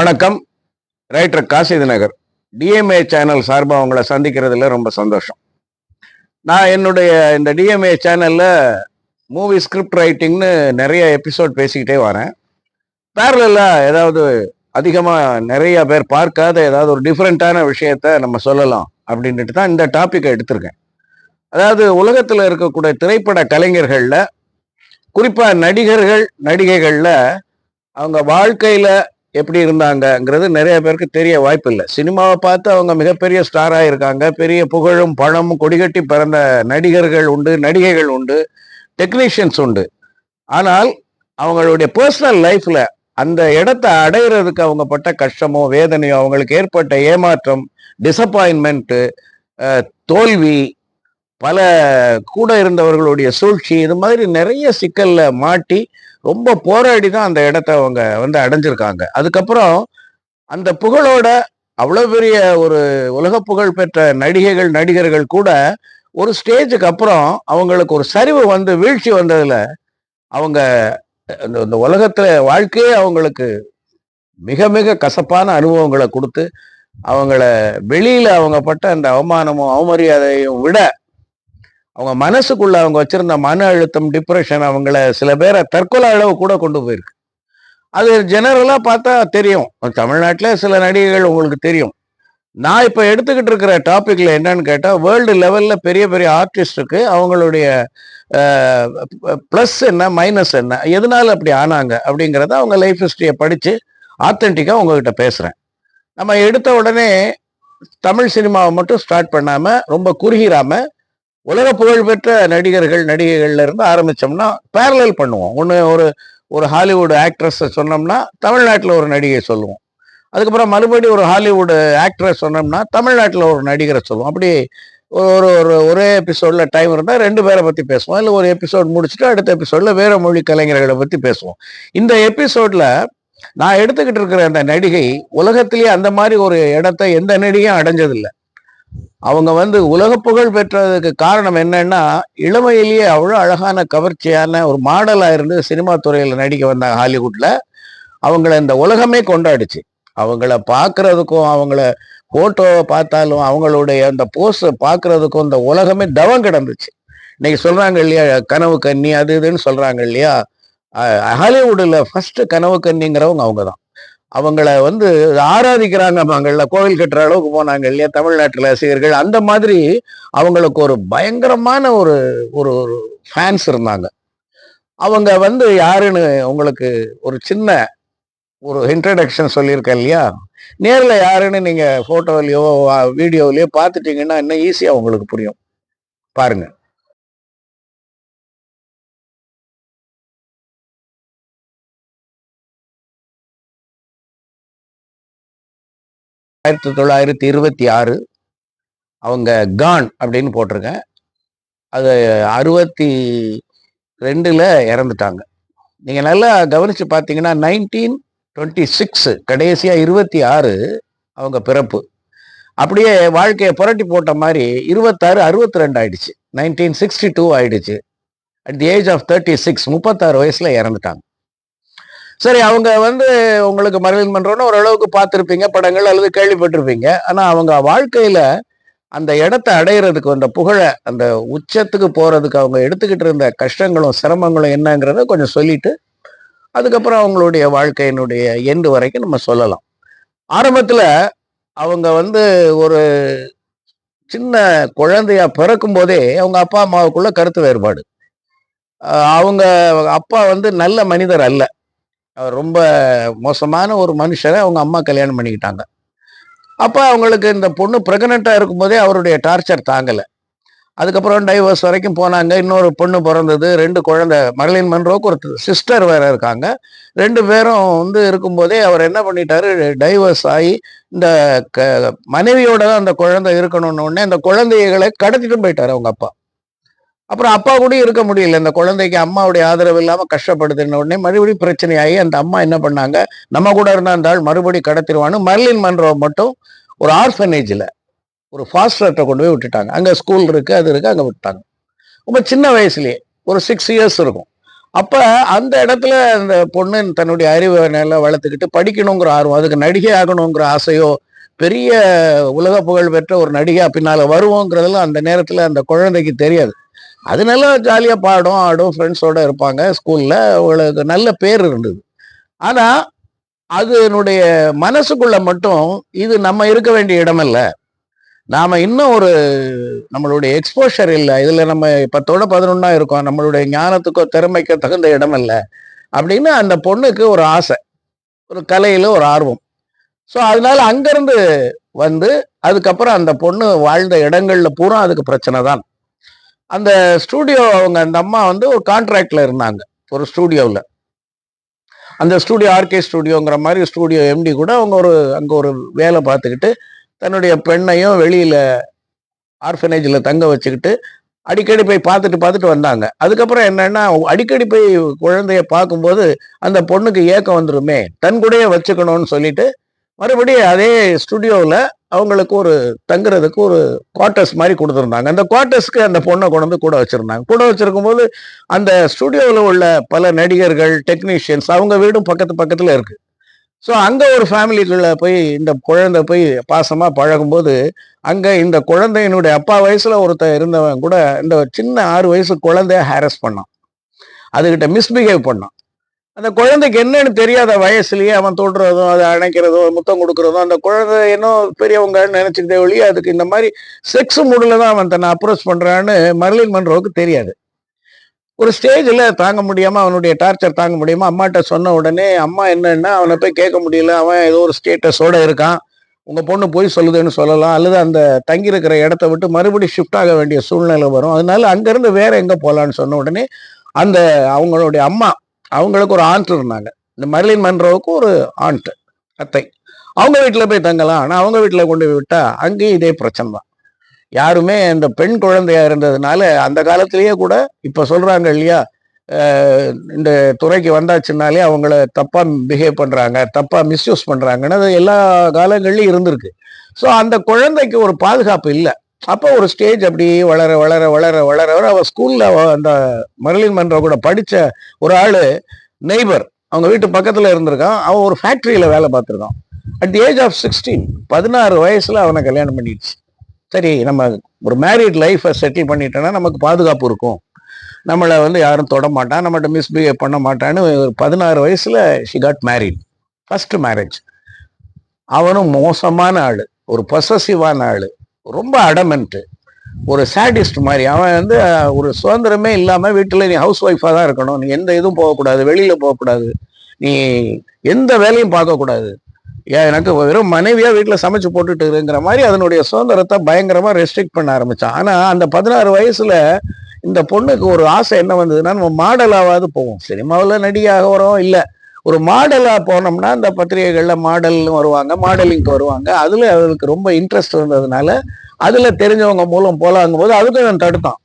வணக்கம். ரைட்டர் காசிதி நகர் டிஎம்ஏ சேனல் சார்பாக உங்களை சந்திக்கிறதுல ரொம்ப சந்தோஷம். நான் என்னுடைய இந்த டிஎம்ஏ சேனலில் மூவி ஸ்கிரிப்ட் ரைட்டிங்னு நிறைய எபிசோட் பேசிக்கிட்டே வரேன். பேரலா ஏதாவது அதிகமாக நிறைய பேர் பார்க்காத ஏதாவது ஒரு டிஃப்ரெண்ட்டான விஷயத்த நம்ம சொல்லலாம் அப்படின்ட்டு தான் இந்த டாப்பிக்கை எடுத்திருக்கேன். அதாவது உலகத்தில் இருக்கக்கூடிய திரைப்பட கலைஞர்களில் குறிப்பாக நடிகர்கள் நடிகைகளில் அவங்க வாழ்க்கையில் எப்படி இருந்தாங்கங்கிறது நிறைய பேருக்கு தெரிய வாய்ப்பு இல்லை சினிமாவை பார்த்து அவங்க மிகப்பெரிய ஸ்டாராக இருக்காங்க பெரிய புகழும் பணமும் கொடிகட்டி பிறந்த நடிகர்கள் உண்டு நடிகைகள் உண்டு டெக்னீஷியன்ஸ் உண்டு. ஆனால் அவங்களுடைய பர்சனல் லைஃப்பில் அந்த இடத்த அடையிறதுக்கு அவங்க பட்ட கஷ்டமோ வேதனையோ அவங்களுக்கு ஏற்பட்ட ஏமாற்றம் டிசப்பாயின்மெண்ட்டு தோல்வி பல கூட இருந்தவர்களுடைய சூழ்ச்சி இது மாதிரி நிறைய சிக்கலில் மாட்டி ரொம்ப போராடி தான் அந்த இடத்த அவங்க வந்து அடைஞ்சிருக்காங்க. அதுக்கப்புறம் அந்த புகழோட அவ்வளோ பெரிய ஒரு உலக புகழ் பெற்ற நடிகைகள் நடிகர்கள் கூட ஒரு ஸ்டேஜுக்கு அப்புறம் அவங்களுக்கு ஒரு சரிவு வந்து வீழ்ச்சி வந்ததுல அவங்க இந்த இந்த உலகத்துல வாழ்க்கையே அவங்களுக்கு மிக மிக கசப்பான அனுபவங்களை கொடுத்து அவங்கள வெளியில அவங்க பட்ட அந்த அவமானமும் அவமரியாதையும் விட அவங்க மனசுக்குள்ள அவங்க வச்சிருந்த மன அழுத்தம் டிப்ரெஷன் அவங்கள சில பேரை தற்கொலை அளவு கூட கொண்டு போயிருக்கு. அது ஜெனரலா பார்த்தா தெரியும். தமிழ்நாட்டில் சில நடிகைகள் உங்களுக்கு தெரியும். நான் இப்போ எடுத்துக்கிட்டு இருக்கிற டாப்பிக்கில் என்னன்னு கேட்டால் வேர்ல்டு லெவலில் பெரிய பெரிய ஆர்டிஸ்டுக்கு அவங்களுடைய ப்ளஸ் என்ன மைனஸ் என்ன எதனால அப்படி ஆனாங்க அப்படிங்கிறத அவங்க லைஃப் ஹிஸ்டரியை படித்து ஆத்தென்டிக்காக உங்ககிட்ட பேசுகிறேன் நம்ம எடுத்த உடனே தமிழ் சினிமாவை மட்டும் ஸ்டார்ட் பண்ணாமல் ரொம்ப குறுகிறாமல் உலக புகழ்பெற்ற நடிகர்கள் நடிகைகள்ல இருந்து ஆரம்பிச்சோம்னா பேரலல் பண்ணுவோம். ஒன்று ஒரு ஒரு ஹாலிவுட் ஆக்ட்ரஸை சொன்னோம்னா தமிழ்நாட்டில் ஒரு நடிகை சொல்லுவோம். அதுக்கப்புறம் மறுபடியும் ஒரு ஹாலிவுட் ஆக்ட்ரஸ் சொன்னோம்னா தமிழ்நாட்டில் ஒரு நடிகரை சொல்லுவோம். அப்படி ஒரு ஒரு ஒரே எபிசோட்ல டைம் இருந்தால் ரெண்டு பேரை பற்றி பேசுவோம். இல்லை ஒரு எபிசோட் முடிச்சுட்டு அடுத்த எபிசோடில் வேற மொழி கலைஞர்களை பற்றி பேசுவோம். இந்த எபிசோடில் நான் எடுத்துக்கிட்டு இருக்கிற அந்த நடிகை உலகத்திலேயே அந்த மாதிரி ஒரு இடத்த எந்த நடிகையும் அடைஞ்சதில்லை. அவங்க வந்து உலக புகழ் பெற்றதுக்கு காரணம் என்னன்னா இளமையிலேயே அவ்வளோ அழகான கவர்ச்சியான ஒரு மாடலாக இருந்து சினிமா துறையில் நடிக்க வந்தாங்க ஹாலிவுட்டில் அவங்கள இந்த உலகமே கொண்டாடுச்சு. அவங்கள பார்க்கறதுக்கும் அவங்கள ஃபோட்டோவை பார்த்தாலும் அவங்களுடைய அந்த போஸ் பார்க்கறதுக்கும் இந்த உலகமே தவம் கிடந்துச்சு. இன்னைக்கு சொல்கிறாங்க இல்லையா கனவு கன்னி அது இதுன்னு சொல்கிறாங்க இல்லையா ஹாலிவுட்டில் ஃபஸ்ட்டு கனவு கன்னிங்கிறவங்க அவங்க தான் அவங்கள வந்து ஆராதிக்கிறாங்க. அவங்கள கோவில் கட்டுற அளவுக்கு போனாங்க இல்லையா? தமிழ்நாட்டில் ரசிகர்கள். அந்த மாதிரி அவங்களுக்கு ஒரு பயங்கரமான ஒரு ஒரு ஒரு ஃபேன்ஸ் இருந்தாங்க. அவங்க வந்து யாருன்னு உங்களுக்கு ஒரு சின்ன ஒரு இன்ட்ரடக்ஷன் சொல்லியிருக்கேன் இல்லையா? நேரில் யாருன்னு நீங்கள் ஃபோட்டோவிலையோ வீடியோலையோ பார்த்துட்டீங்கன்னா இன்னும் ஈஸியாக உங்களுக்கு புரியும். பாருங்கள் ஆயிரத்தி தொள்ளாயிரத்தி இருபத்தி ஆறு அவங்க கான் அப்படின்னு போட்டிருக்கேன். அது அறுபத்தி ரெண்டில் இறந்துட்டாங்க. நீங்கள் நல்லா கவனித்து பார்த்தீங்கன்னா நைன்டீன் டுவெண்ட்டி சிக்ஸு கடைசியாக இருபத்தி ஆறு அவங்க பிறப்பு. அப்படியே வாழ்க்கையை புரட்டி போட்ட மாதிரி இருபத்தாறு அறுபத்தி ரெண்டு ஆயிடுச்சு. நைன்டீன் சிக்ஸ்டி டூ ஆயிடுச்சு. At the age of thirty six முப்பத்தாறு வயசில் இறந்துட்டாங்க. சரி அவங்க வந்து உங்களுக்கு மரலின் மன்றம்னு ஓரளவுக்கு பார்த்துருப்பீங்க படங்கள் அல்லது கேள்விப்பட்டிருப்பீங்க. ஆனால் அவங்க வாழ்க்கையில் அந்த இடத்த அடையிறதுக்கு அந்த புகழை அந்த உச்சத்துக்கு போகிறதுக்கு அவங்க எடுத்துக்கிட்டு இருந்த கஷ்டங்களும் சிரமங்களும் என்னங்கிறத கொஞ்சம் சொல்லிட்டு அதுக்கப்புறம் அவங்களுடைய வாழ்க்கையினுடைய எண்டு வரைக்கும் நம்ம சொல்லலாம். ஆரம்பத்தில் அவங்க வந்து ஒரு சின்ன குழந்தையா பிறக்கும் போதே அவங்க அப்பா அம்மாவுக்குள்ள கருத்து வேறுபாடு. அவங்க அப்பா வந்து நல்ல மனிதர் அல்ல. அவர் ரொம்ப மோசமான ஒரு மனுஷரை அவங்க அம்மா கல்யாணம் பண்ணிக்கிட்டாங்க. அப்போ அவங்களுக்கு இந்த பொண்ணு ப்ரெக்னெண்ட்டாக இருக்கும்போதே அவருடைய டார்ச்சர் தாங்கலை. அதுக்கப்புறம் டைவர்ஸ் வரைக்கும் போனாங்க. இன்னொரு பொண்ணு பிறந்தது. ரெண்டு குழந்தை மரலின் மன்றோக்கு ஒரு சிஸ்டர் வேற இருக்காங்க. ரெண்டு பேரும் வந்து இருக்கும்போதே அவர் என்ன பண்ணிட்டாரு? டைவர்ஸ் ஆகி இந்த க மனைவியோட தான் அந்த குழந்தை இருக்கணும்னு உடனே அந்த குழந்தைகளை கடத்திட்டு போயிட்டாரு அவங்க அப்பா. அப்புறம் அப்பா கூட இருக்க முடியல. இந்த குழந்தைக்கு அம்மாவுடைய ஆதரவு இல்லாமல் கஷ்டப்படுதுன்ன உடனே மறுபடியும் பிரச்சனையாகி அந்த அம்மா என்ன பண்ணாங்க? நம்ம கூட இருந்தால் மறுபடியும் கடத்திடுவான்னு மர்லின் மன்றோ மட்டும் ஒரு ஆர்ஃபனேஜில் ஒரு ஃபாஸ்டர்கிட்ட கொண்டு போய் விட்டுட்டாங்க. அங்கே ஸ்கூல் இருக்குது அது இருக்குது அங்கே விட்டாங்க ரொம்ப சின்ன வயசுலேயே ஒரு சிக்ஸ் இயர்ஸ் இருக்கும். அப்போ அந்த இடத்துல அந்த பொண்ணு தன்னுடைய அறிவை நல்லா வளர்த்துக்கிட்டு படிக்கணுங்கிற ஆர்வம் அதுக்கு நடிகை ஆகணுங்கிற ஆசையோ பெரிய உலக புகழ் பெற்ற ஒரு நடிகா பின்னால் வருவோங்கிறதெல்லாம் அந்த நேரத்தில் அந்த குழந்தைக்கு தெரியாது. அது நல்லா ஜாலியாக பாடும் ஆடும் ஃப்ரெண்ட்ஸோடு இருப்பாங்க ஸ்கூலில் அவங்களுக்கு நல்ல பேர் இருந்தது. ஆனால் அதனுடைய மனசுக்குள்ள மட்டும் இது நம்ம இருக்க வேண்டிய இடமல்ல. நாம் இன்னும் ஒரு நம்மளுடைய எக்ஸ்போஷர் இல்லை. இதில் நம்ம பத்தோட பதினொன்னா இருக்கோம். நம்மளுடைய ஞானத்துக்கோ திறமைக்கோ தகுந்த இடம் இல்லை அப்படின்னு அந்த பொண்ணுக்கு ஒரு ஆசை. ஒரு கலையில் ஒரு ஆர்வம். ஸோ அதனால அங்கேருந்து வந்து அதுக்கப்புறம் அந்த பொண்ணு வாழ்ந்த இடங்கள்ல பூரா அதுக்கு பிரச்சனை தான். அந்த ஸ்டூடியோ அவங்க அந்த அம்மா வந்து ஒரு கான்ட்ராக்டில் இருந்தாங்க. ஒரு ஸ்டூடியோவில் அந்த ஸ்டூடியோ ஆர்கே ஸ்டூடியோங்கிற மாதிரி ஸ்டூடியோ எம்டி கூட அவங்க ஒரு அங்கே ஒரு வேலை பார்த்துக்கிட்டு தன்னுடைய பெண்ணையும் வெளியில் ஆர்ஃபனேஜில் தங்க வச்சுக்கிட்டு அடிக்கடி போய் பார்த்துட்டு பார்த்துட்டு வந்தாங்க. அதுக்கப்புறம் என்னென்னா அடிக்கடி போய் குழந்தைய பார்க்கும்போது அந்த பொண்ணுக்கு ஏக்கம் வந்துருமே தன் கூடயே வச்சுக்கணும்னு சொல்லிட்டு மறுபடியும் அதே ஸ்டுடியோவில் அவங்களுக்கு ஒரு தங்குறதுக்கு ஒரு குவார்ட்டர்ஸ் மாதிரி கொடுத்துருந்தாங்க. அந்த குவார்ட்டர்ஸ்க்கு அந்த பொண்ணை கொண்டு வந்து கூட வச்சுருந்தாங்க. கூட வச்சுருக்கும் போது அந்த ஸ்டுடியோவில் உள்ள பல நடிகர்கள் டெக்னீஷியன்ஸ் அவங்க வீடும் பக்கத்து பக்கத்தில் இருக்குது ஸோ அங்கே ஒரு ஃபேமிலிக்குள்ளே போய் இந்த குழந்தை போய் பாசமாக பழகும்போது அங்கே இந்த குழந்தையினுடைய அப்பா வயசில் ஒருத்தன் இருந்தவன் கூட இந்த சின்ன ஆறு வயசு குழந்தைய ஹாரஸ் பண்ணான். அதுகிட்ட மிஸ்பிஹேவ் பண்ணான். அந்த குழந்தைக்கு என்னன்னு தெரியாத வயசுலயே அவன் தொடுறதும் அதை அணைக்கிறதோ முத்தம் கொடுக்கறதும் அந்த குழந்தை இன்னும் பெரியவங்கன்னு நினைச்சுக்கிட்டே ஒழிய அதுக்கு இந்த மாதிரி செக்ஸ் மூடில் தான் அவன் தன்னை அப்ரோச் பண்றான்னு மர்லின் மன்றோவுக்கு தெரியாது. ஒரு ஸ்டேஜில் தாங்க முடியாம அவனுடைய டார்ச்சர் தாங்க முடியாம அம்மாட்ட சொன்ன உடனே அம்மா என்னன்னா அவனை போய் கேட்க முடியல. அவன் ஏதோ ஒரு ஸ்டேட்டஸோட இருக்கான். உங்க பொண்ணு போய் சொல்லுதுன்னு சொல்லலாம். அல்லது அந்த தங்கி இருக்கிற இடத்த விட்டு மறுபடியும் ஷிஃப்ட் ஆக வேண்டிய சூழ்நிலை வரும். அதனால அங்கேருந்து வேற எங்க போகலான்னு சொன்ன உடனே அந்த அவங்களுடைய அம்மா அவங்களுக்கு ஒரு ஆண்ட் இருந்தாங்க. இந்த மர்லின் மன்றோவுக்கு ஒரு ஆண்ட் அத்தை. அவங்க வீட்டில் போய் தங்கலாம். ஆனால் அவங்க வீட்டில் கொண்டு போய் விட்டால் அங்கேயும் இதே பிரச்சனை தான். யாருமே இந்த பெண் குழந்தையா இருந்ததுனால அந்த காலத்திலேயே கூட இப்போ சொல்கிறாங்க இல்லையா இந்த துறைக்கு வந்தாச்சுனாலே அவங்கள தப்பாக பிஹேவ் பண்ணுறாங்க தப்பாக மிஸ்யூஸ் பண்ணுறாங்கன்னு அது எல்லா காலங்கள்லையும் இருந்திருக்கு. ஸோ அந்த குழந்தைக்கு ஒரு பாதுகாப்பு இல்லை. அப்போ ஒரு ஸ்டேஜ் அப்படி வளர வளர வளர வளர வளர அவள் ஸ்கூலில் அந்த மரலின் மன்றோ கூட படித்த ஒரு ஆள் நெய்பர் அவங்க வீட்டு பக்கத்தில் இருந்திருக்கான். அவன் ஒரு ஃபேக்ட்ரியில் வேலை பார்த்துருக்கான். At the age of sixteen பதினாறு வயசில் அவனை கல்யாணம் பண்ணிடுச்சு. சரி நம்ம ஒரு மேரிட் லைஃப்பை செட்டில் பண்ணிட்டோன்னா நமக்கு பாதுகாப்பு இருக்கும். நம்மளை வந்து யாரும் தொட மாட்டான். நம்மகிட்ட மிஸ்பிஹேவ் பண்ண மாட்டான்னு ஒரு பதினாறு வயசில் she got married first marriage அவனும் மோசமான ஆள். ஒரு பொசசிவான ஆள். ரொம்ப அடமெண்ட்டு ஒரு சாடிஸ்ட் மாதிரி. அவன் வந்து ஒரு சுதந்திரமே இல்லாம வீட்டுல நீ ஹவுஸ் ஒய்ஃபா தான் இருக்கணும். நீ எந்த இதுவும் போகக்கூடாது. வெளியில போகக்கூடாது. நீ எந்த வேலையும் பார்க்கக்கூடாது. எனக்கு வெறும் மனைவியா வீட்டுல சமைச்சு போட்டுட்டு இருங்கிற மாதிரி அதனுடைய சுதந்திரத்தை பயங்கரமா ரெஸ்ட்ரிக்ட் பண்ண ஆரம்பிச்சான். ஆனா அந்த பதினாறு வயசுல இந்த பொண்ணுக்கு ஒரு ஆசை என்ன வந்ததுன்னா நம்ம மாடலாவது போவோம். சினிமாவில் நடிகையாக வரோம் இல்ல. ஒரு மாடலாக போனோம்னா இந்த பத்திரிகைகளில் மாடல்னு வருவாங்க மாடலிங்க்கு வருவாங்க. அதில் அவளுக்கு ரொம்ப இன்ட்ரெஸ்ட் இருந்ததுனால அதில் தெரிஞ்சவங்க மூலம் போகலாங்கும் போது அதுக்கும் நான் தடுத்தான்.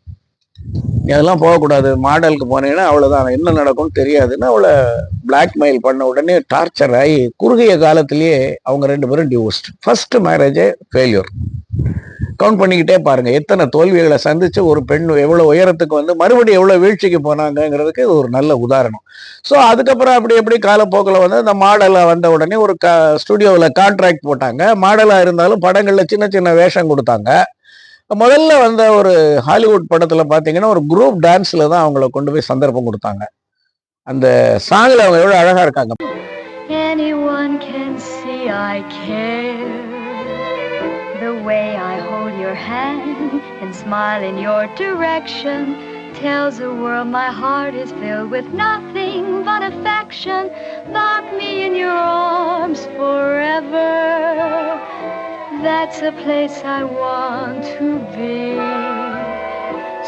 நீ அதெல்லாம் போகக்கூடாது மாடலுக்கு போனீங்கன்னா அவ்வளோதான் என்ன நடக்கும்னு தெரியாதுன்னு அவளை பிளாக்மெயில் பண்ண உடனே டார்ச்சர் ஆகி குறுகிய காலத்திலேயே அவங்க ரெண்டு பேரும் டிவோர்ஸ்ட் ஃபர்ஸ்ட் மேரேஜே ஃபெயில்யூர் கவுண்ட் பண்ணிக்கிட்டே பாருங்க. எத்தனை தோல்விகளை சந்திச்சு ஒரு பெண் எவ்வளவு உயரத்துக்கு வந்து மறுபடியும் எவ்வளவு வீழ்ச்சிக்கு போனாங்கங்கிறதுக்கு இது ஒரு நல்ல உதாரணம். ஸோ அதுக்கப்புறம் அப்படி எப்படி காலப்போக்கில் வந்து இந்த மாடலை வந்த உடனே ஒரு க ஸ்டுடியோவில் கான்ட்ராக்ட் போட்டாங்க. மாடலாக இருந்தாலும் படங்களில் சின்ன சின்ன வேஷம் கொடுத்தாங்க. முதல்ல வந்த ஒரு ஹாலிவுட் படத்தில் பார்த்தீங்கன்னா ஒரு குரூப் டான்ஸில் தான் அவங்கள கொண்டு போய் சந்தர்ப்பம் கொடுத்தாங்க. அந்த சாங்கில் அவங்க எவ்வளோ அழகாக இருக்காங்க. Anyone can see I care. The way I hold your hand and smile in your direction tells the world my heart is filled with nothing but affection. Lock me in your arms forever. That's a place I want to be.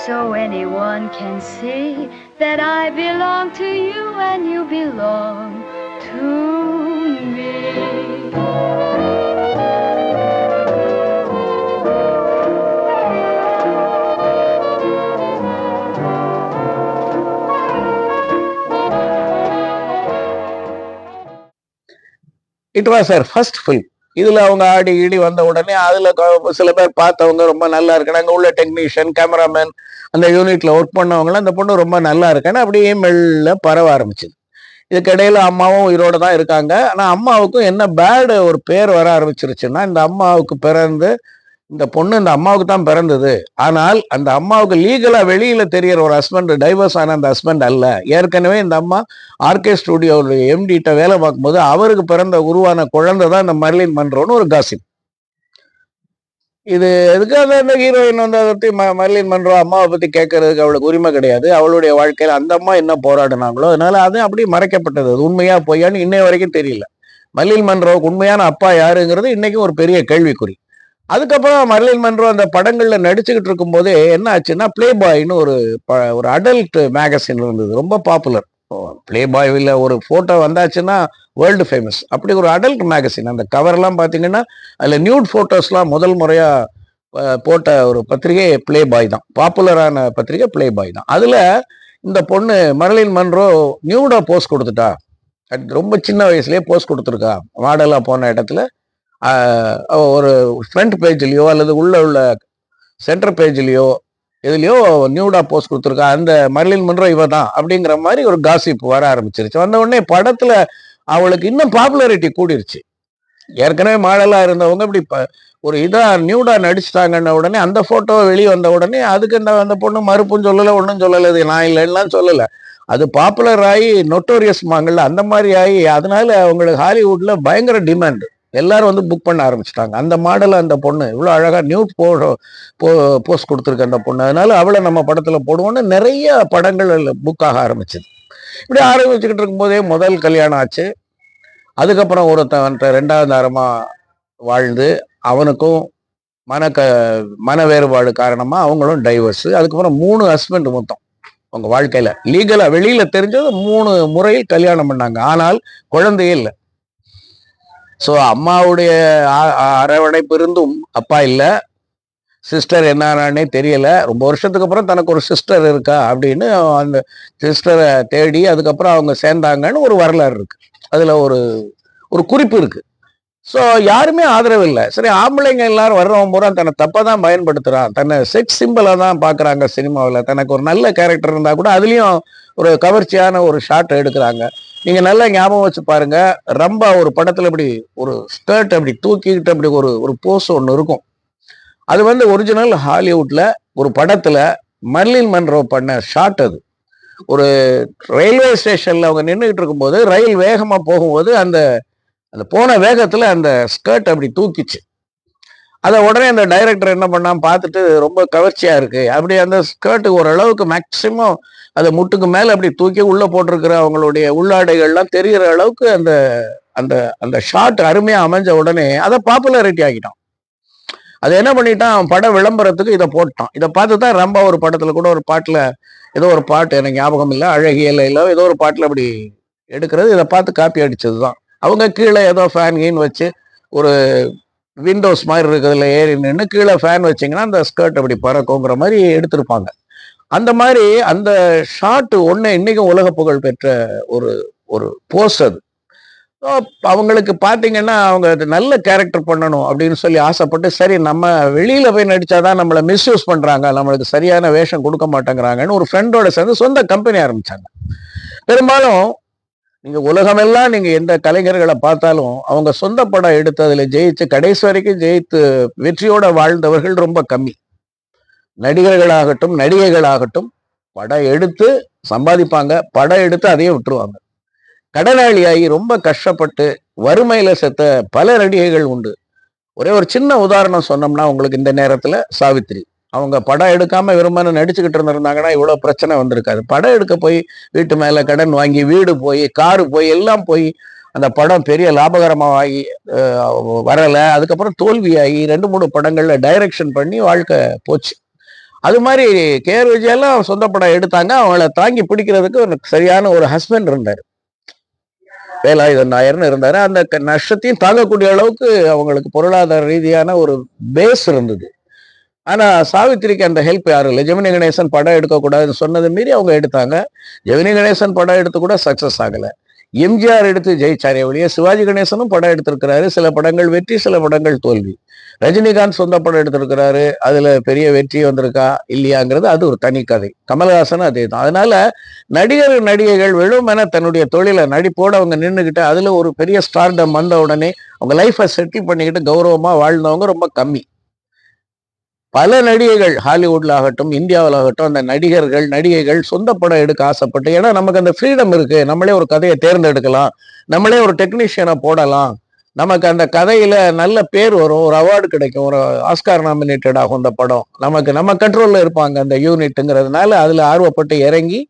So anyone can see that I belong to you and you belong to it was her first film இதில் அவங்க ஆடி ED வந்த உடனே அதில் சில பேர் பார்த்தவங்க ரொம்ப நல்லா இருக்கணும் அங்கே உள்ள டெக்னீஷியன் கேமராமேன் அந்த யூனிட்ல ஒர்க் பண்ணவங்களாம் அந்த பொண்ணு ரொம்ப நல்லா இருக்கேன்னு அப்படியே மெல்ல பரவ ஆரம்பிச்சுது. இதுக்கிடையில் அம்மாவும் உயிரோட தான் இருக்காங்க. ஆனால் அம்மாவுக்கும் என்ன பேடு ஒரு பேர் வர ஆரம்பிச்சிருச்சுன்னா இந்த அம்மாவுக்கு பிறந்து இந்த பொண்ணு இந்த அம்மாவுக்கு தான் பிறந்தது. ஆனால் அந்த அம்மாவுக்கு லீகலா வெளியில தெரியற ஒரு ஹஸ்பண்ட் டைவர்ஸ் ஆன அந்த ஹஸ்பண்ட் அல்ல. ஏற்கனவே இந்த அம்மா ஆர்கே ஸ்டுடியோவுடைய எம்டிட்ட வேலை பார்க்கும்போது அவருக்கு பிறந்த உருவான குழந்தை தான் இந்த மர்லின் மன்றோன்னு ஒரு காசிப் இது எதுக்காக அந்த ஹீரோயின் வந்து அதை பற்றி ம- மர்லின் மன்றோ அம்மாவை பற்றி கேட்கறதுக்கு அவளுக்கு உரிமை கிடையாது. அவளுடைய வாழ்க்கையில் அந்த அம்மா என்ன போராடினாங்களோ அதனால அது அப்படியே மறைக்கப்பட்டது. அது உண்மையா பொய்யான்னு இன்னைய வரைக்கும் தெரியல. மர்லின் மன்றோவுக்கு உண்மையான அப்பா யாருங்கிறது இன்னைக்கும் ஒரு பெரிய கேள்விக்குறி. அதுக்கப்புறம் மர்லின் மன்றோ அந்த படங்களில் நடிச்சுக்கிட்டு இருக்கும்போதே என்ன ஆச்சுன்னா பிளே பாய்னு ஒரு ப- ஒரு அடல்ட் மேகசின் இருந்தது. ரொம்ப பாப்புலர் பிளே இல்லை ஒரு ஃபோட்டோ வந்தாச்சுன்னா வேர்ல்டு ஃபேமஸ் அப்படி ஒரு அடல்ட் மேகசின் அந்த கவர்லாம் பார்த்தீங்கன்னா அதில் நியூட் ஃபோட்டோஸ்லாம் முதல் முறையாக போட்ட ஒரு பத்திரிகை பிளே பாய் தான். பாப்புலரான பத்திரிகை பிளே பாய் தான். அதில் இந்த பொண்ணு மரலின் மன்றோ நியூடாக போஸ்ட் கொடுத்துட்டா. ரொம்ப சின்ன வயசுலேயே போஸ்ட் கொடுத்துருக்கா. மாடலாக போன இடத்துல. ஒரு ஃப்ரண்ட் பேஜ்லேயோ அல்லது உள்ள உள்ள சென்டர் பேஜ்லேயோ எதுலேயோ நியூடா போஸ்ட் கொடுத்துருக்கா அந்த மர்லின் மன்றோ இவ தான் அப்படிங்கிற மாதிரி ஒரு காசிப் வர ஆரம்பிச்சிருச்சு. வந்த உடனே படத்தில் அவளுக்கு இன்னும் பாப்புலாரிட்டி கூடிருச்சு. ஏற்கனவே மாடலாக இருந்தவங்க இப்படி இப்போ ஒரு இதாக நியூடா நடிச்சிட்டாங்கன்ன உடனே அந்த ஃபோட்டோ வெளியே வந்த உடனே அதுக்கு இந்த அந்த பொண்ணு மறுப்பும் சொல்லலை ஒன்றும் சொல்லலை இது நான் இல்லைன்னா சொல்லலை. அது பாப்புலர் ஆகி நொட்டோரியஸ் மாங்கல்ல அந்த மாதிரி ஆகி அதனால அவங்களுக்கு ஹாலிவுட்டில் பயங்கர டிமாண்டு எல்லாரும் வந்து புக் பண்ண ஆரம்பிச்சிட்டாங்க. அந்த மாடல் அந்த பொண்ணு இவ்வளோ அழகாக நியூ போ போஸ்ட் கொடுத்துருக்க அந்த பொண்ணு. அதனால அவளை நம்ம படத்தில் போடுவோம்னு நிறைய படங்கள் புக் ஆக ஆரம்பிச்சது. இப்படி ஆரம்பிச்சுக்கிட்டு இருக்கும்போதே முதல் கல்யாணம் ஆச்சு. அதுக்கப்புறம் ஒருத்தன் ரெண்டாவது நேரமாக வாழ்ந்து அவனுக்கும் மன க மன வேறுபாடு காரணமாக அவங்களும் டைவர்ஸ் அதுக்கப்புறம் மூணு ஹஸ்பண்ட் மொத்தம். அவங்க வாழ்க்கையில். லீகலாக வெளியில் தெரிஞ்சது மூணு முறையில் கல்யாணம் பண்ணாங்க. ஆனால் குழந்தையே இல்லை. ஸோ அம்மாவுடைய அரவணைப்பு இருந்தும் அப்பா இல்லை. சிஸ்டர் என்னன்னே தெரியல. ரொம்ப வருஷத்துக்கு அப்புறம் தனக்கு ஒரு சிஸ்டர் இருக்கா அப்படின்னு அந்த சிஸ்டரை தேடி அதுக்கப்புறம் அவங்க சேர்ந்தாங்கன்னு ஒரு வரலாறு இருக்கு. அதில் ஒரு ஒரு குறிப்பு இருக்கு. ஸோ யாருமே ஆதரவு இல்லை சரி ஆம்பளைங்க எல்லாரும் வர்றவன் பூரா தன்னை தப்பாக தான் பயன்படுத்துகிறான் தன்னை செக்ஸ் சிம்பிளாக தான் பார்க்குறாங்க சினிமாவில். தனக்கு ஒரு நல்ல கேரக்டர் இருந்தால் கூட அதுலேயும் ஒரு கவர்ச்சியான ஒரு ஷாட் எடுக்கிறாங்க. நீங்க நல்லா ஞாபகம் வச்சு பாருங்க. ரொம்ப ஒரு படத்துல இப்படி ஒரு ஸ்கர்ட் அப்படி தூக்கிக்கிட்டு அப்படி ஒரு ஒரு போஸ் ஒன்று இருக்கும். அது வந்து ஒரிஜினல் ஹாலிவுட்ல ஒரு படத்துல மர்லின் மன்ரோ பண்ண ஷாட் அது. ஒரு ரயில்வே ஸ்டேஷன்ல அவங்க நின்றுகிட்டு இருக்கும்போது ரயில் வேகமா போகும்போது அந்த அந்த போன வேகத்துல அந்த ஸ்கர்ட் அப்படி தூக்கிச்சு. அதை உடனே அந்த டைரக்டர் என்ன பண்ணான்? பார்த்துட்டு ரொம்ப கவர்ச்சியா இருக்கு. அப்படி அந்த ஸ்கர்ட் ஓரளவுக்கு மேக்சிமம் அதை முட்டுக்கு மேல அப்படி தூக்கி உள்ள போட்டிருக்கிற அவங்களுடைய உள்ளாடைகள்லாம் தெரிகிற அளவுக்கு அந்த அந்த அந்த ஷாட் அருமையா அமைஞ்ச உடனே அதை பாப்புலாரிட்டி ஆகிட்டான் அது என்ன பண்ணிட்டான்? பட விளம்பரத்துக்கு இதை போட்டான். இதை பார்த்து தான் ரொம்ப ஒரு படத்துல கூட ஒரு பாட்டுல ஏதோ ஒரு பாட்டு எனக்கு ஞாபகம் இல்லை அழகிய இல்லை ஏதோ ஒரு பாட்டுல அப்படி எடுக்கிறது இதை பார்த்து காப்பி அடிச்சது தான் அவங்க கீழே ஏதோ ஃபேன் கீன் வச்சு ஒரு விண்டோஸ் மாதிரி இருக்கிறதுல ஏறி நின்று கீழே ஃபேன் வச்சிங்கன்னா அந்த ஸ்கர்ட் அப்படி பறக்குங்கிற மாதிரி எடுத்திருப்பாங்க. அந்த மாதிரி அந்த ஷாட் ஒன்று இன்னைக்கும் உலக புகழ் பெற்ற ஒரு ஒரு போஸ்ட் அது. அவங்களுக்கு பார்த்தீங்கன்னா அவங்க நல்ல கேரக்டர் பண்ணணும் அப்படின்னு சொல்லி ஆசைப்பட்டு சரி நம்ம வெளியில் போய் நடித்தாதான் நம்மளை மிஸ்யூஸ் பண்ணுறாங்க நம்மளுக்கு சரியான வேஷம் கொடுக்க மாட்டேங்கிறாங்கன்னு ஒரு ஃப்ரெண்டோட சேர்ந்து சொந்த கம்பெனி ஆரம்பித்தாங்க பெரும்பாலும் நீங்கள் உலகமெல்லாம் நீங்கள் எந்த கலைஞர்களை பார்த்தாலும் அவங்க சொந்த படம் எடுத்து அதில் ஜெயிச்சு கடைசி வரைக்கும் ஜெயித்து வெற்றியோட வாழ்ந்தவர்கள் ரொம்ப கம்மி. நடிகர்களாகட்டும் நடிகைகளாகட்டும் படம் எடுத்து சம்பாதிப்பாங்க. படம் எடுத்து அதையும் விட்டுருவாங்க. கடனாளியாகி ரொம்ப கஷ்டப்பட்டு வறுமையில செத்த பல நடிகைகள் உண்டு. ஒரே ஒரு சின்ன உதாரணம் சொன்னோம்னா உங்களுக்கு இந்த நேரத்துல சாவித்ரி. அவங்க படம் எடுக்காம விரும்பன நடிச்சுக்கிட்டு இருந்திருந்தாங்கன்னா இவ்வளோ பிரச்சனை வந்திருக்காது. படம் எடுக்க போய் வீட்டு மேலே கடன் வாங்கி வீடு போய் காரு போய் எல்லாம் போய் அந்த படம் பெரிய லாபகரமாகி ஆகி வரலை. அதுக்கப்புறம் தோல்வியாகி ரெண்டு மூணு படங்களில் டைரக்ஷன் பண்ணி வாழ்க்கை போச்சு. அது மாதிரி கேஆர் விஜயெல்லாம் சொந்த படம் எடுத்தாங்க. அவங்கள தாங்கி பிடிக்கிறதுக்கு ஒரு சரியான ஒரு ஹஸ்பண்ட் இருந்தார். வேலாயுதன் நாயர்னு இருந்தார். அந்த க- நஷ்டத்தையும் தாங்கக்கூடிய அளவுக்கு அவங்களுக்கு பொருளாதார ரீதியான ஒரு பேஸ் இருந்தது. ஆனா சாவித்திரிக்கு அந்த ஹெல்ப் யாரும் இல்லை ஜெமினி கணேசன் படம் எடுக்கக்கூடாதுன்னு சொன்னது மீறி அவங்க எடுத்தாங்க. ஜெமினி கணேசன் படம் எடுத்து கூட சக்சஸ் ஆகலை. எம்ஜிஆர் எடுத்து ஜெயிச்சாரே வழியே சிவாஜி கணேசனும் படம் எடுத்திருக்கிறாரு. சில படங்கள் வெற்றி சில படங்கள் தோல்வி. ரஜினிகாந்த் சொந்த படம் எடுத்திருக்கிறாரு அதுல பெரிய வெற்றி வந்திருக்கா இல்லையாங்கிறது அது ஒரு தனி கதை. கமல்ஹாசன் அதே தான் அதனால நடிகர் நடிகைகள் வெறுமென தன்னுடைய தொழிலை நடிப்போட அவங்க நின்றுக்கிட்டு அதுல ஒரு பெரிய ஸ்டார்டம் வந்த உடனே அவங்க லைஃபை செட்டில் பண்ணிக்கிட்டு கௌரவமா வாழ்ந்தவங்க ரொம்ப கம்மி. பல நடிகைகள் ஹாலிவுட்ல ஆகட்டும் இந்தியாவில் ஆகட்டும் அந்த நடிகர்கள் நடிகைகள் சொந்த படம் எடுக்க ஆசைப்பட்டு ஏன்னா நமக்கு அந்த ஃப்ரீடம் இருக்கு. நம்மளே ஒரு கதையை தேர்ந்தெடுக்கலாம். நம்மளே ஒரு டெக்னீஷியனை போடலாம். நமக்கு அந்த கதையில நல்ல பேர் வரும் ஒரு அவார்டு கிடைக்கும் ஒரு ஆஸ்கார் நாமினேட்டட் ஆகும் அந்த படம். நமக்கு நம்ம கண்ட்ரோல்ல இருப்பாங்க அந்த யூனிட்டுங்கிறதுனால அதுல ஆர்வப்பட்டு இறங்கி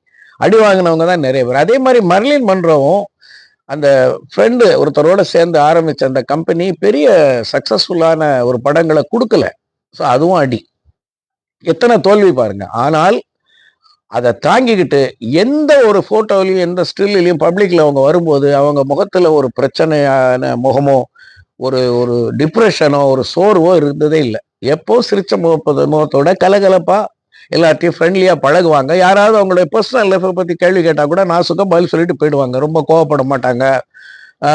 அடி வாங்கினவங்க தான் நிறைய பேர். அதே மாதிரி மர்லின் மன்றவும் அந்த ஃப்ரெண்டு ஒருத்தரோட சேர்ந்து ஆரம்பிச்ச அந்த கம்பெனி பெரிய சக்சஸ்ஃபுல்லான ஒரு படங்களை கொடுக்கல. ஸோ அதுவும் அடி. எத்தனை தோல்வி பாருங்க. ஆனால் அதை தாங்கிக்கிட்டு எந்த ஒரு ஃபோட்டோலையும் எந்த ஸ்டில்லையும் பப்ளிக்கில் அவங்க வரும்போது அவங்க முகத்தில் ஒரு பிரச்சனையான முகமோ ஒரு ஒரு டிப்ரெஷனோ ஒரு சோர்வோ இருந்ததே இல்லை. எப்போ சிரிச்ச முகப்பது முகத்தோட கலகலப்பாக எல்லாத்தையும் ஃப்ரெண்ட்லியாக பழகுவாங்க. யாராவது அவங்களுடைய பர்சனல் லைஃப்பை பற்றி கேள்வி கேட்டால் கூட நான் சுகம் பதில் சொல்லிட்டு போயிடுவாங்க. ரொம்ப கோவப்பட மாட்டாங்க.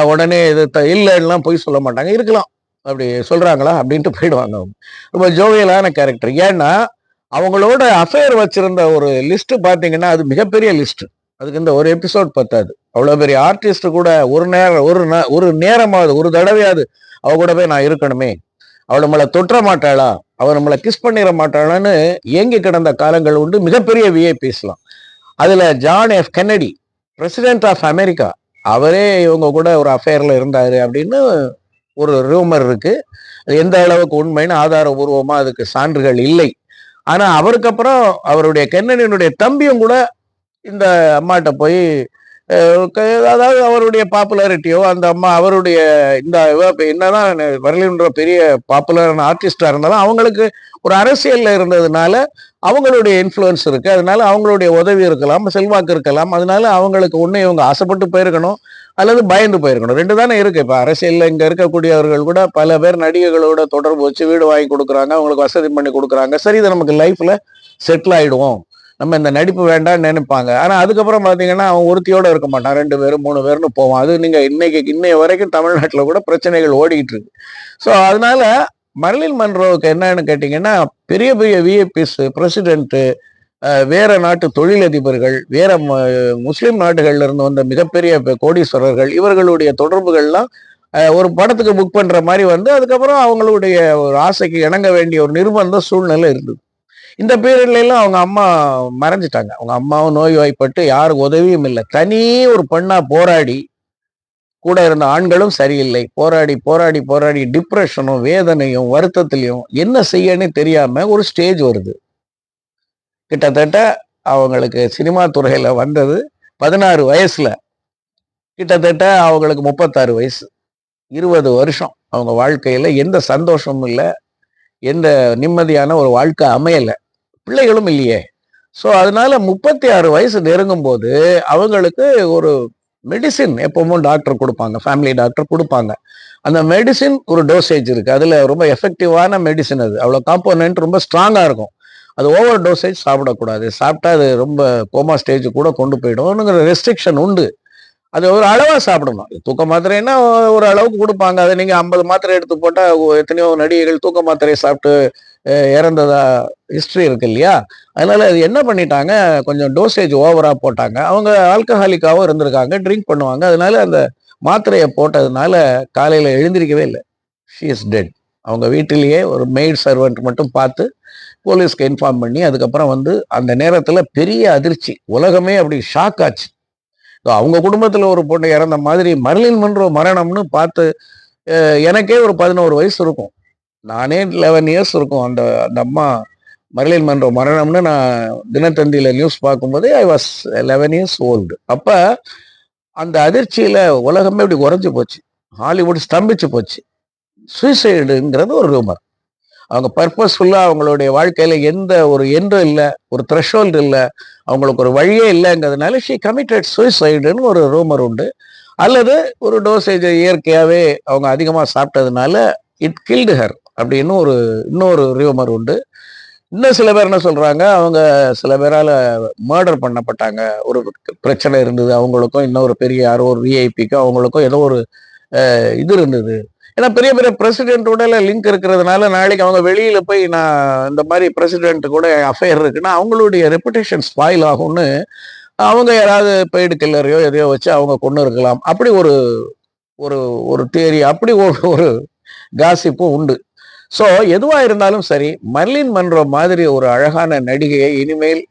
உடனே இது த- இல்லைலாம் போய் சொல்ல மாட்டாங்க. இருக்கலாம். அப்படி சொல்கிறாங்களா அப்படின்ட்டு போயிடுவாங்க அவங்க. ரொம்ப ஜோவியலான கேரக்டர் ஏன்னா அவங்களோட அஃபேர் வச்சிருந்த ஒரு லிஸ்ட் பார்த்தீங்கன்னா அது மிகப்பெரிய லிஸ்ட் அதுக்கு இந்த ஒரு எபிசோட் பத்தாது. அவ்வளோ பெரிய ஆர்டிஸ்ட் கூட ஒரு நேரம் ஒரு நே- ஒரு நேரமாவது ஒரு தடவையாவது அவ கூட போய் நான் இருக்கணுமே. அவள் நம்மளை தொற்ற மாட்டாளா? அவள் நம்மளை கிஸ் பண்ணிட மாட்டாளான்னு ஏங்கி கிடந்த காலங்கள் உண்டு. மிகப்பெரிய விஐபிஸ்லாம் அதில் John F Kennedy president of America அவரே இவங்க கூட ஒரு அஃபேரில் இருந்தார் அப்படின்னு ஒரு ரூமர் இருக்குது எந்த அளவுக்கு உண்மைன்னு ஆதாரபூர்வமாக அதுக்கு சான்றுகள் இல்லை. ஆனா அவருக்கு அப்புறம் அவருடைய கண்ணனினுடைய தம்பியும் கூட இந்த அம்மாட்ட போய் அதாவது அவருடைய பாப்புலாரிட்டியோ அந்த அம்மா அவருடைய இந்த என்னதான் வரலின்ற பெரிய பாப்புலரான ஆர்டிஸ்டா இருந்தாலும் அவங்களுக்கு ஒரு அரசியல்ல இருந்ததுனால அவங்களுடைய இன்ஃப்ளூயன்ஸ் இருக்கு. அதனால அவங்களுடைய உதவி இருக்கலாம் செல்வாக்கு இருக்கலாம். அதனால அவங்களுக்கு ஒன்று இவங்க ஆசைப்பட்டு போயிருக்கணும். அல்லது பயந்து போயிருக்கணும். ரெண்டு தானே இருக்கு. இப்போ அரசியலில் இங்கே இருக்கக்கூடியவர்கள் கூட பல பேர் நடிகைகளோட தொடர்பு வச்சு வீடு வாங்கி கொடுக்குறாங்க அவங்களுக்கு வசதி பண்ணி கொடுக்குறாங்க. சரி இது நமக்கு லைஃப்பில் செட்டில் ஆகிடுவோம் நம்ம இந்த நடிப்பு வேண்டாம்னு நினைப்பாங்க. ஆனால் அதுக்கப்புறம் பார்த்தீங்கன்னா அவன் ஒருத்தியோட இருக்க மாட்டான். ரெண்டு பேரும் மூணு பேர்னு போவான். அது நீங்கள் இன்னைக்கு இன்னைய வரைக்கும் தமிழ்நாட்டில் கூட பிரச்சனைகள் ஓடிக்கிட்டு இருக்கு. ஸோ அதனால மர்லின் மன்றோவுக்கு என்னன்னு கேட்டிங்கன்னா பெரிய பெரிய விஐபிஸ் பிரசிடென்ட்டு வேற நாட்டு தொழிலதிபர்கள் வேற முஸ்லீம் முஸ்லிம் நாடுகள்ல இருந்து வந்த மிகப்பெரிய கோடீஸ்வரர்கள் இவர்களுடைய தொடர்புகள்லாம் ஒரு படத்துக்கு புக் பண்ற மாதிரி வந்து அதுக்கப்புறம் அவங்களுடைய ஒரு ஆசைக்கு இணங்க வேண்டிய ஒரு நிர்பந்த சூழ்நிலை இருந்தது. இந்த பீரியட்ல அவங்க அம்மா மறைஞ்சிட்டாங்க. அவங்க அம்மாவும் நோய்வாய்ப்பட்டு யாருக்கு உதவியும் இல்லை. தனி ஒரு பெண்ணா போராடி கூட இருந்த ஆண்களும் சரியில்லை. போராடி போராடி போராடி டிப்ரெஷனும் வேதனையும் வருத்தத்திலையும் என்ன செய்யன்னு தெரியாம ஒரு ஸ்டேஜ் வருது. கிட்டத்தட்ட அவங்களுக்கு சினிமா துறையில் வந்தது பதினாறு வயசில். கிட்டத்தட்ட அவங்களுக்கு முப்பத்தாறு வயசு. இருபது வருஷம் அவங்க வாழ்க்கையில் எந்த சந்தோஷமும் இல்லை. எந்த நிம்மதியான ஒரு வாழ்க்கை அமையலை. பிள்ளைகளும் இல்லையே. ஸோ அதனால முப்பத்தி ஆறு வயசு நெருங்கும் போது அவங்களுக்கு ஒரு மெடிசின் எப்பவும் டாக்டர் கொடுப்பாங்க. ஃபேமிலி டாக்டர் கொடுப்பாங்க. அந்த மெடிசின் ஒரு டோசேஜ் இருக்குது அதில் ரொம்ப எஃபெக்டிவான மெடிசின் அது. அவ்வளோ காம்போனன்ட் ரொம்ப ஸ்ட்ராங்காக இருக்கும். அது ஓவர் டோசேஜ் சாப்பிடக்கூடாது. சாப்பிட்டா அது ரொம்ப கோமா ஸ்டேஜ் கூட கொண்டு போயிடும்ங்கிற ரெஸ்ட்ரிக்ஷன் உண்டு. அது ஒரு அளவாக சாப்பிடணும். தூக்க மாத்திரைன்னா ஒரு அளவுக்கு கொடுப்பாங்க. அதை நீங்கள் ஐம்பது மாத்திரை எடுத்து போட்டால் எத்தனையோ நடிகைகள் தூக்க மாத்திரையை சாப்பிட்டு இறந்ததா ஹிஸ்ட்ரி இருக்கு இல்லையா? அதனால அது என்ன பண்ணிட்டாங்க? கொஞ்சம் டோசேஜ் ஓவராக போட்டாங்க. அவங்க ஆல்கஹாலிக்காகவும் இருந்திருக்காங்க. ட்ரிங்க் பண்ணுவாங்க. அதனால அந்த மாத்திரையை போட்டதுனால காலையில் எழுந்திருக்கவே இல்லை. ஷீ இஸ் டெட் அவங்க வீட்டிலேயே ஒரு மெய்ட் சர்வெண்ட் மட்டும் பார்த்து போலீஸ்க்கு இன்ஃபார்ம் பண்ணி அதுக்கப்புறம் வந்து அந்த நேரத்தில் பெரிய அதிர்ச்சி. உலகமே அப்படி ஷாக் ஆச்சு. அவங்க குடும்பத்தில் ஒரு பொண்ணு இறந்த மாதிரி மர்லின் மன்றோ மரணம்னு பார்த்து எனக்கே ஒரு பதினோரு வயசு இருக்கும். நானே லெவன் இயர்ஸ் இருக்கும். அந்த அந்த அம்மா மர்லின் மன்றோ மரணம்னு நான் தினத்தந்தியில் நியூஸ் பார்க்கும்போது I was eleven years old அப்போ அந்த அதிர்ச்சியில் உலகமே இப்படி குறைஞ்சி போச்சு. ஹாலிவுட் ஸ்தம்பிச்சு போச்சு. சூசைடுங்கிறது ஒரு ரூமர் அவங்க பர்பஸ்ஃபுல்லாக அவங்களுடைய வாழ்க்கையில் எந்த ஒரு என்றும் இல்லை ஒரு த்ரெஷோல்டு இல்லை அவங்களுக்கு ஒரு வழியே இல்லைங்கிறதுனால ஷீ கமிட்டட் சூசைடுன்னு ஒரு ரூமர் உண்டு. அல்லது ஒரு டோசேஜ் இயற்கையாகவே அவங்க அதிகமாக சாப்பிட்டதுனால இட் கில்டு ஹர் அப்படின்னு ஒரு இன்னொரு ரூமர் உண்டு. இன்னும் சில பேர் என்ன சொல்கிறாங்க அவங்க சில பேரால் மர்டர் பண்ணப்பட்டாங்க. ஒரு பிரச்சனை இருந்தது அவங்களுக்கும் இன்னொரு பெரிய யாரோ ஒரு விஐபிக்கும் அவங்களுக்கும் ஏதோ ஒரு இது இருந்தது. ஏன்னா பெரிய பெரிய பிரசிடென்ட்டோட லிங்க் இருக்கிறதுனால நாளைக்கு அவங்க வெளியில போய் நான் இந்த மாதிரி பிரசிடென்ட் கூட அஃபேர் இருக்குன்னா அவங்களுடைய ரெப்புடேஷன் ஸ்பாயில் ஆகும்னு அவங்க யாராவது பெய்டு கில்லரையோ எதையோ வச்சு அவங்க கொண்டு இருக்கலாம். அப்படி ஒரு ஒரு ஒரு தேரி அப்படி ஒரு ஒரு காசிப்பும் உண்டு. ஸோ எதுவாக இருந்தாலும் சரி மர்லின் மன்றோ மாதிரி ஒரு அழகான நடிகையை இனிமேல்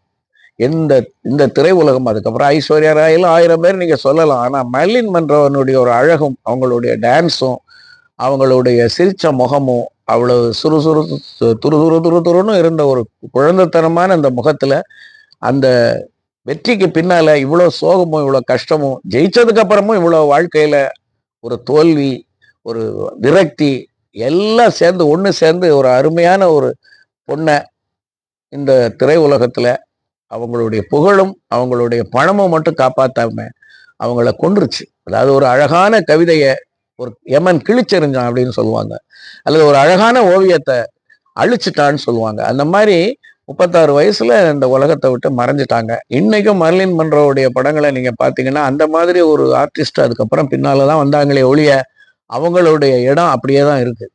எந்த இந்த திரையுலகம் அதுக்கப்புறம் ஐஸ்வர்யா ராயில் ஆயிரம் பேர் நீங்கள் சொல்லலாம். ஆனால் மர்லின் மன்றோனுடைய ஒரு அழகும் அவங்களுடைய டான்ஸும் அவங்களுடைய சிரித்த முகமும் அவ்வளவு சுறுசுறு துரு துரு துரு துருன்னு இருந்த ஒரு குழந்தைத்தனமான அந்த முகத்தில் அந்த வெற்றிக்கு பின்னால் இவ்வளோ சோகமும் இவ்வளோ கஷ்டமும் ஜெயிச்சதுக்கு அப்புறமும் வாழ்க்கையில் ஒரு தோல்வி ஒரு விரக்தி எல்லாம் சேர்ந்து ஒன்று சேர்ந்து ஒரு அருமையான ஒரு பொண்ணை இந்த திரையுலகத்தில் அவங்களுடைய புகழும் அவங்களுடைய பணமும் மட்டும் காப்பாற்றாம அவங்கள கொன்றுச்சு. அதாவது ஒரு அழகான கவிதையை ஒரு எமன் கிழிச்செறிஞ்சான் அப்படின்னு சொல்லுவாங்க. அல்லது ஒரு அழகான ஓவியத்தை அழிச்சிட்டான்னு சொல்லுவாங்க. அந்த மாதிரி முப்பத்தாறு வயசுல இந்த உலகத்தை விட்டு மறைஞ்சிட்டாங்க. இன்னைக்கும் மர்லின் மன்றோடைய படங்களை நீங்க பாத்தீங்கன்னா அந்த மாதிரி ஒரு ஆர்டிஸ்ட் அதுக்கப்புறம் பின்னாலதான் வந்தாங்களே ஒழிய அவங்களுடைய இடம் அப்படியே தான் இருக்கு.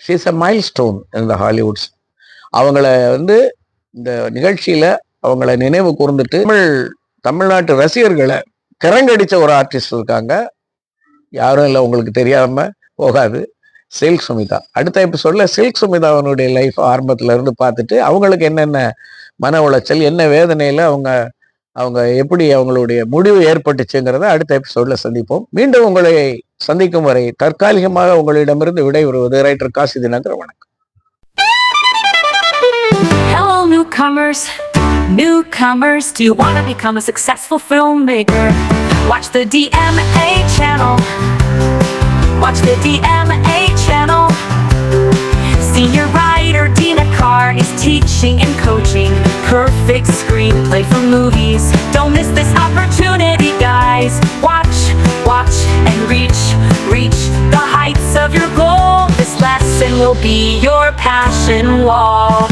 ஷீஸ் அ மைல் ஸ்டோன் இந்த ஹாலிவுட்ஸ் அவங்கள வந்து இந்த நிகழ்ச்சியில அவங்கள நினைவு கூர்ந்துட்டு தமிழ் தமிழ்நாட்டு ரசிகர்களை கரங்கடிச்ச ஒரு ஆர்டிஸ்ட் இருக்காங்க. யாரும் இல்லை உங்களுக்கு தெரியாமல் போகாது. சில்க் சுமிதா அடுத்த எபிசோட்ல சில்க் சுமிதாவனுடைய லைஃப் ஆரம்பத்துல இருந்து பார்த்துட்டு அவங்களுக்கு என்னென்ன மன உளைச்சல் என்ன வேதனையில் அவங்க அவங்க எப்படி அவங்களுடைய முடிவு ஏற்பட்டுச்சுங்கிறத அடுத்த எபிசோட்ல சந்திப்போம். மீண்டும் உங்களை சந்திக்கும் வரை தற்காலிகமாக உங்களிடமிருந்து விடைபெறுவது ரைட்டர் காசி தினகர். வணக்கம். Hello, newcomers. Newcomers, do you want to become a successful filmmaker? Watch the DMA channel. Watch the DMA channel. Senior writer Dina Carr is teaching and coaching perfect screenplay for movies. Don't miss this opportunity, guys. Watch, watch, and reach, reach the heights of your goal. This lesson will be your passion wall.